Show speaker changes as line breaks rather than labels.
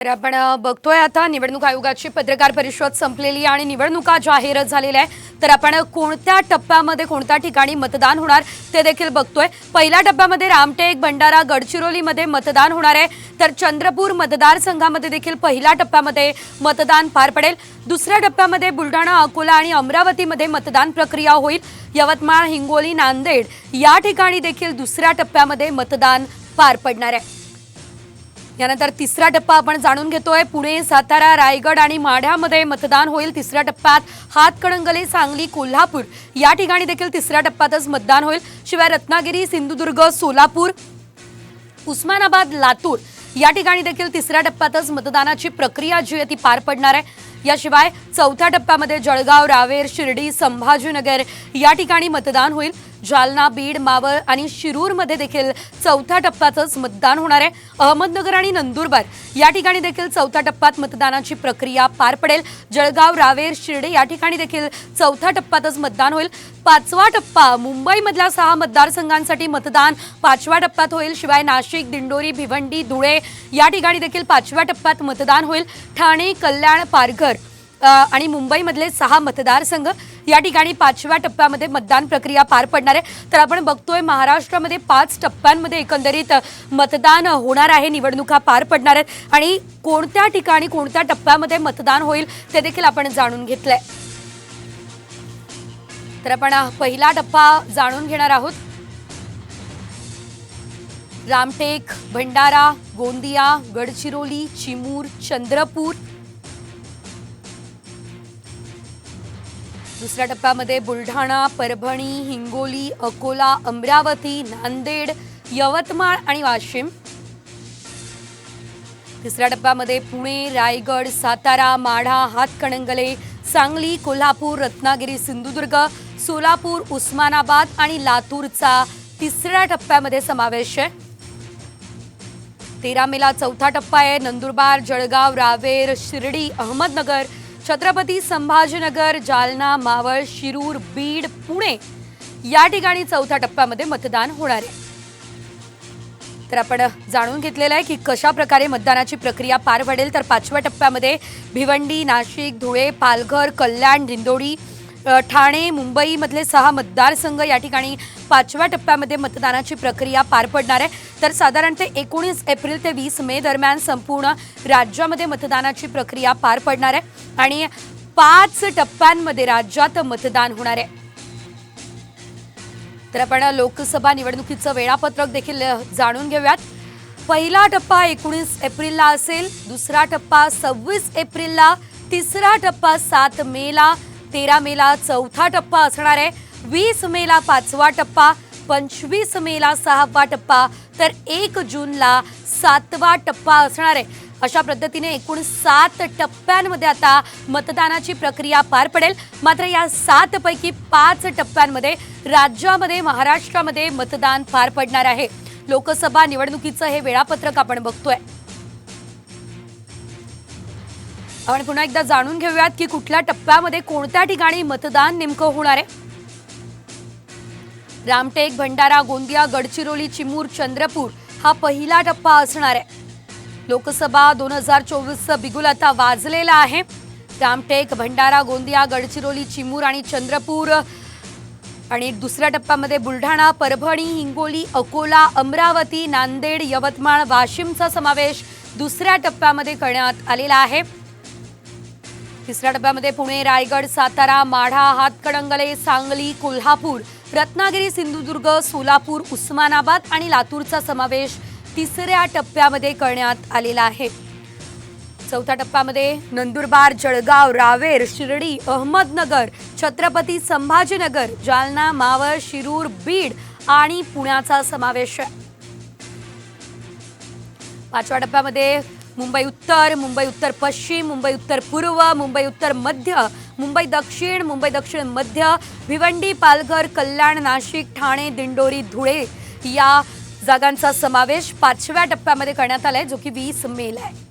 तर आपण बघतोय आता निवडणूक आयोगाची पत्रकार परिषद संपलेली आणि निवडणुका जाहीर झालेल्या आहे तर आपण कोणत्या टप्प्यामध्ये कोणत्या ठिकाणी मतदान होणार ते देखील बघतोय. पहिल्या टप्प्यामध्ये रामटेक भंडारा गडचिरोलीमध्ये मतदान होणार आहे. तर चंद्रपूर मतदारसंघामध्ये देखील पहिल्या टप्प्यामध्ये मतदान पार पडेल. दुसऱ्या टप्प्यामध्ये बुलढाणा अकोला आणि अमरावतीमध्ये मतदान प्रक्रिया होईल. यवतमाळ हिंगोली नांदेड या ठिकाणी देखील दुसऱ्या टप्प्यामध्ये मतदान पार पडणार आहे. यानंतर तिसरा टप्पा आपण जाणून घेतोय. पुणे सातारा रायगड आणि माढ्यामध्ये मतदान होईल. तिसऱ्या टप्प्यात हातकणंगले सांगली कोल्हापूर या ठिकाणी देखील तिसऱ्या टप्प्यातच मतदान होईल. शिवाय रत्नागिरी सिंधुदुर्ग सोलापूर उस्मानाबाद लातूर या ठिकाणी देखील तिसऱ्या टप्प्यातच मतदानाची प्रक्रिया जी आहे ती पार पडणार आहे. याशिवाय चौथ्या टप्प्यामध्ये जळगाव रावेर शिर्डी संभाजीनगर या ठिकाणी मतदान होईल. जालना बीड मावळ आणि शिरूरमध्ये देखील चौथ्या टप्प्यातच मतदान होणार आहे. अहमदनगर आणि नंदुरबार या ठिकाणी देखील चौथ्या टप्प्यात मतदानाची प्रक्रिया पार पडेल. जळगाव रावेर शिर्डी या ठिकाणी देखील चौथ्या टप्प्यातच मतदान होईल. पाचवा टप्पा मुंबईमधल्या सहा मतदारसंघांसाठी मतदान पाचव्या टप्प्यात होईल. शिवाय नाशिक दिंडोरी भिवंडी धुळे या ठिकाणी देखील पाचव्या टप्प्यात मतदान होईल. ठाणे कल्याण पारघर आणि मुंबईमधले सहा मतदारसंघ या ठिकाणी पाचव्या टप्प्यामध्ये मतदान प्रक्रिया पार पडणार आहे. तर आपण बघतोय महाराष्ट्रामध्ये पाच टप्प्यांमध्ये एकंदरीत मतदान होणार आहे निवडणुका पार पडणार आहेत. आणि कोणत्या ठिकाणी कोणत्या टप्प्यामध्ये मतदान होईल ते देखील आपण जाणून घेतलंय. तर आपण पहिला टप्पा जाणून घेणार आहोत. रामटेक भंडारा गोंदिया गडचिरोली चिमूर चंद्रपूर दुसऱ्या टप्प्यामध्ये बुलढाणा परभणी हिंगोली अकोला अमरावती नांदेड यवतमाळ आणि वाशिम. तिसऱ्या टप्प्यामध्ये पुणे रायगड सातारा माढा हातकणंगले सांगली कोल्हापूर रत्नागिरी सिंधुदुर्ग सोलापूर उस्मानाबाद आणि लातूरचा तिसऱ्या टप्प्यामध्ये समावेश आहे. तेरा मेला चौथा टप्पा आहे. नंदुरबार जळगाव रावेर शिर्डी अहमदनगर छत्रपती संभाजीनगर जालना मावळ शिरूर बीड पुणे या ठिकाणी चौथ्या टप्प्यामध्ये मतदान होणार आहे. तर आपण जाणून घेतलेलं आहे की कशा प्रकारे मतदानाची प्रक्रिया पार पडेल. तर पाचव्या टप्प्यामध्ये भिवंडी नाशिक धुळे पालघर कल्याण दिंदोडी ठाणे मुंबईमधले सहा मतदारसंघ या ठिकाणी पाचव्या टप्प्यामध्ये मतदानाची प्रक्रिया पार पडणार आहे. तर साधारणतः एकोणीस एप्रिल ते वीस मे दरम्यान संपूर्ण राज्यामध्ये मतदानाची प्रक्रिया पार पडणार आहे आणि पाच टप्प्यांमध्ये राज्यात मतदान होणार आहे. तर आपण लोकसभा निवडणुकीचं वेळापत्रक देखील जाणून घेऊयात. पहिला टप्पा एकोणीस एप्रिलला असेल दुसरा टप्पा सव्वीस एप्रिलला तिसरा टप्पा सात मेला तेरा मेला चौथा टप्पा असणार आहे. वीस मेला पाचवा टप्पा पंचवीस मेला सहावा टप्पा तर एक जूनला सातवा टप्पा असणार आहे. अशा पद्धतीने एकूण सात टप्प्यांमध्ये आता मतदानाची प्रक्रिया पार पडेल. मात्र या सातपैकी पाच टप्प्यांमध्ये राज्यामध्ये महाराष्ट्रामध्ये मतदान पार पडणार आहे. लोकसभा निवडणुकीचं हे वेळापत्रक आपण बघतोय. आपण पुन्हा एकदा जाणून घेऊयात की कुठल्या टप्प्यामध्ये कोणत्या ठिकाणी मतदान नेमकं होणार आहे. रामटेक भंडारा गोंदिया गडचिरोली चिमूर चंद्रपूर हा पहिला टप्पा असणार आहे. लोकसभा दोन हजार चोवीसचं बिगुल आता वाजलेलं आहे. रामटेक भंडारा गोंदिया गडचिरोली चिमूर आणि चंद्रपूर आणि दुसऱ्या टप्प्यामध्ये बुलढाणा परभणी हिंगोली अकोला अमरावती नांदेड यवतमाळ वाशिमचा समावेश दुसऱ्या टप्प्यामध्ये करण्यात आलेला आहे. तिसऱ्या टप्प्यामध्ये पुणे रायगड सातारा माढा हातकणंगले सांगली कोल्हापूर रत्नागिरी सिंधुदुर्ग सोलापूर उस्मानाबाद आणि लातूरचा समावेश तिसऱ्या टप्प्यामध्ये करण्यात आलेला आहे. चौथ्या टप्प्यामध्ये नंदुरबार जळगाव रावेर शिर्डी अहमदनगर छत्रपती संभाजीनगर जालना मावळ शिरूर बीड आणि पुण्याचा समावेश आहे. पाचव्या टप्प्यामध्ये मुंबई उत्तर मुंबई उत्तर पश्चिम मुंबई उत्तर पूर्व मुंबई उत्तर मध्य मुंबई दक्षिण मुंबई दक्षिण मध्य भिवंडी पालघर कल्याण नाशिक ठाणे दिंडोरी धुळे या जागांचा समावेश पाचव्या टप्प्यामध्ये करण्यात आलाय जो की वीस मेला आहे.